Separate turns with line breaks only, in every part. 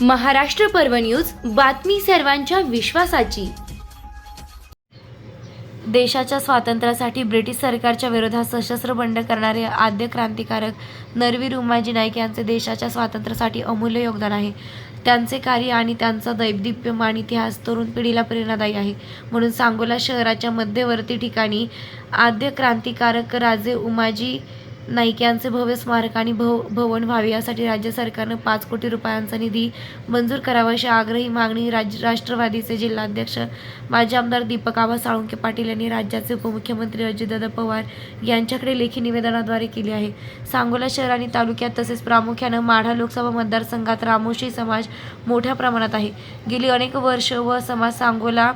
महाराष्ट्र पर्व न्यूज बातमी सर्वांच्या विश्वासाची. देशाच्या स्वातंत्र्यासाठी ब्रिटिश सरकारच्या विरोधात सशस्त्र बंड करणारे आद्य क्रांतिकारक नरवीर उमाजी नाईक यांचे देशाच्या स्वातंत्र्यासाठी अमूल्य योगदान आहे. त्यांचे कार्य आणि त्यांचा दैदिप्यमान इतिहास तरुण पिढीला प्रेरणादायी आहे. म्हणून सांगोला शहराच्या मध्यवर्ती ठिकाणी आद्य क्रांतिकारक राजे उमाजी नाईक यांचे भव्य स्मारक आणि भव भवन व्हावे यासाठी राज्य सरकारनं पाच कोटी रुपयांचा निधी मंजूर करावा अशी आग्रही मागणी राज राष्ट्रवादीचे जिल्हाध्यक्ष माजी आमदार दीपक आबा साळुंके पाटील यांनी राज्याचे उपमुख्यमंत्री अजितदादा पवार यांच्याकडे लेखी निवेदनाद्वारे केली आहे. सांगोला शहर आणि तालुक्यात तसेच प्रामुख्यानं माढा लोकसभा मतदारसंघात रामोशी समाज मोठ्या प्रमाणात आहे. गेली अनेक वर्ष व समाज सांगोला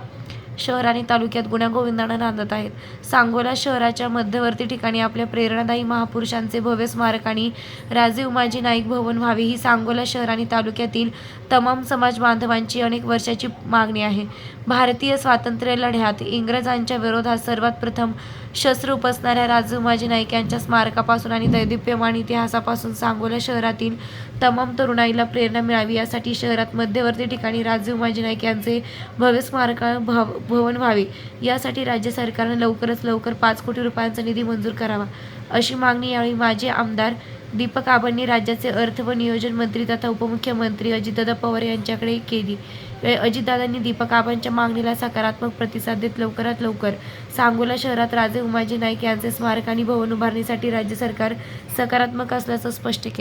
शहर आणि तालुक्यात गुण्यागोविंदानं नांदत आहेत. सांगोला शहराच्या मध्यवर्ती ठिकाणी आपल्या प्रेरणादायी महापुरुषांचे भव्य स्मारक आणि राजे उमाजी नाईक भवन व्हावे ही सांगोला शहर आणि तालुक्यातील तमाम समाज बांधवांची अनेक वर्षाची मागणी आहे. भारतीय स्वातंत्र्य लढ्यात इंग्रजांच्या विरोधात सर्वात प्रथम शस्त्र उपसणाऱ्या राजे उमाजी नाईक यांच्या स्मारकापासून आणि दैदिप्यमान इतिहासापासून सांगोला शहरातील तमाम तरुणाईला प्रेरणा मिळावी यासाठी शहरात मध्यवर्ती ठिकाणी राजे उमाजी नाईक यांचे भव्य स्मारक भव भवन व्हावे. यासाठी राज्य सरकारनं लवकरच लवकर पाच कोटी रुपयांचा निधी मंजूर करावा. अशी मागणी यावेळी माजी आमदार दीपक आबांनी राज्याचे अर्थ व नियोजन मंत्री तथा उपमुख्यमंत्री अजितदादा पवार यांच्याकडे केली. अजितदादांनी दीपक आबांच्या मागणीला सकारात्मक प्रतिसाद देत लवकरात लवकर सांगोला शहरात राजे उमाजी नाईक यांचे स्मारक आणि भवन उभारणीसाठी राज्य सरकार सकारात्मक असल्याचं स्पष्ट केलं.